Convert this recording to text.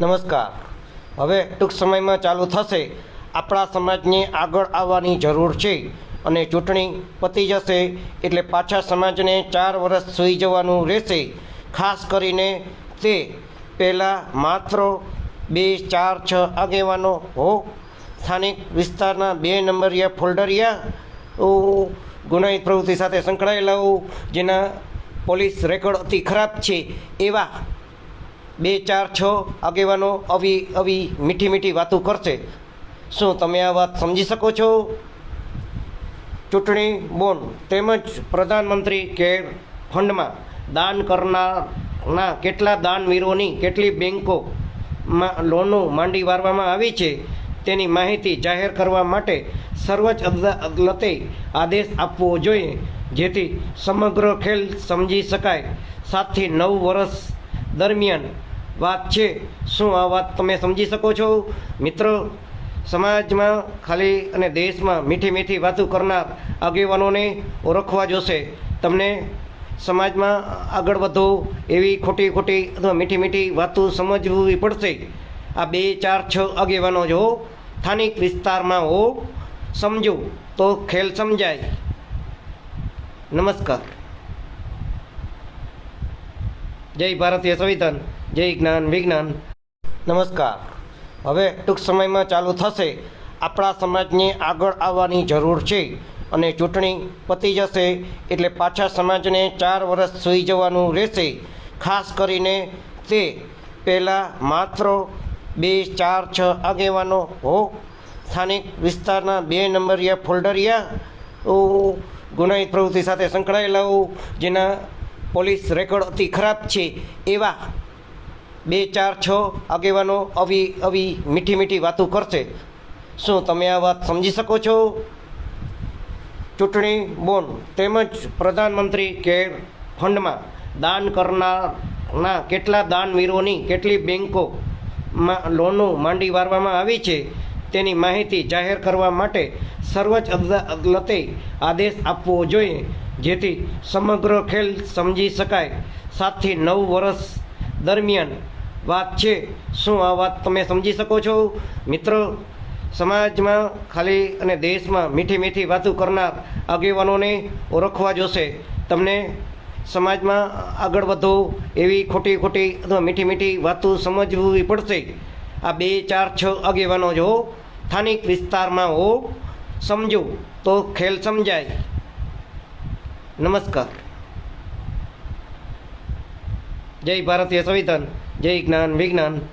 નમસ્કાર. હવે ટૂંક સમયમાં ચાલુ થશે. આપણા સમાજને આગળ આવવાની જરૂર છે અને ચૂંટણી પતી જશે એટલે પાછા સમાજને ચાર વર્ષ સૂઈ જવાનું રહેશે. ખાસ કરીને તે પહેલાં માત્ર બે, ચાર, છ આગેવાનો હો. સ્થાનિક વિસ્તારના બે નંબરિયા ફોલ્ડરિયા ગુનાહિત પ્રવૃત્તિ સાથે સંકળાયેલા જેના પોલીસ રેકોર્ડ અતિ ખરાબ છે એવા બે ચાર છ આગેવાનો આવી આવી મીઠી મીઠી વાતો કરશે. શું તમે આ વાત સમજી શકો છો? ચૂંટણી બોન્ડ તેમજ પ્રધાનમંત્રી કેર ફંડમાં દાન કરનારના કેટલા દાનવીરોની કેટલી બેંકોમાં લોનો માંડી વારવામાં આવી છે, તેની માહિતી જાહેર કરવા માટે સર્વોચ્ચ અદાલતે આદેશ આપવો જોઈએ, જેથી સમગ્ર ખેલ સમજી શકાય. સાતથી નવ વર્ષ દરમિયાન વાત છે. શું આ વાત તમે સમજી શકો છો? મિત્રો, સમાજમાં ખાલી અને દેશમાં મીઠી મીઠી વાતો કરનાર આગેવાનોને ઓળખવા જોશે. તમને સમાજમાં આગળ વધો, એવી ખોટી ખોટી અથવા મીઠી મીઠી વાતો સમજવી પડશે. આ બે ચાર છ આગેવાનો જો સ્થાનિક વિસ્તારમાં હો, સમજો તો ખેલ સમજાય. નમસ્કાર. જય ભારતીય સંવિધાન. જય જ્ઞાન, વિજ્ઞાન. નમસ્કાર. હવે ટૂંક સમયમાં ચાલુ થશે. આપણા સમાજને આગળ આવવાની જરૂર છે અને ચૂંટણી પતી જશે એટલે પાછા સમાજને ચાર વર્ષ સૂઈ જવાનું રહેશે. ખાસ કરીને તે પહેલાં માત્ર બે, ચાર, છ આગેવાનો હો. સ્થાનિક વિસ્તારના બે નંબરિયા ફોલ્ડરિયા ગુનાહિત પ્રવૃત્તિ સાથે સંકળાયેલા જેના પોલીસ રેકોર્ડ અતિ ખરાબ છે એવા બે, ચાર, છ આગેવાનો આવી આવી મીઠી મીઠી વાતો કરશે. શું તમે આ વાત સમજી શકો છો? ચૂંટણી બોન્ડ તેમજ પ્રધાનમંત્રી કેર ફંડમાં દાન કરનારના કેટલા દાનવીરોની કેટલી બેંકોમાં લોનો માંડી વારવામાં આવી છે, તેની માહિતી જાહેર કરવા માટે સર્વોચ્ચ અદાલતે આદેશ આપવો જોઈએ, જેથી સમગ્ર ખેલ સમજી શકાય. સાતથી નવ વર્ષ દરમિયાન વાત છે, શું આ વાત તમે સમજી શકો છો? મિત્રો, સમાજમાં ખાલી અને દેશમાં મીઠી મીઠી વાતો કરનાર આગેવાનોને ઓળખવા જોશે. તમને સમાજમાં આગળ વધો, એવી ખોટી ખોટી અથવા મીઠી મીઠી વાતો સમજવી પડશે. આ બે, ચાર, છ આગેવાનો જો સ્થાનિક વિસ્તારમાં હો. સમજો તો ખેલ સમજાય. નમસ્કાર. જય ભારતીય સંવિધાન જય જ્ઞાન વિજ્ઞાન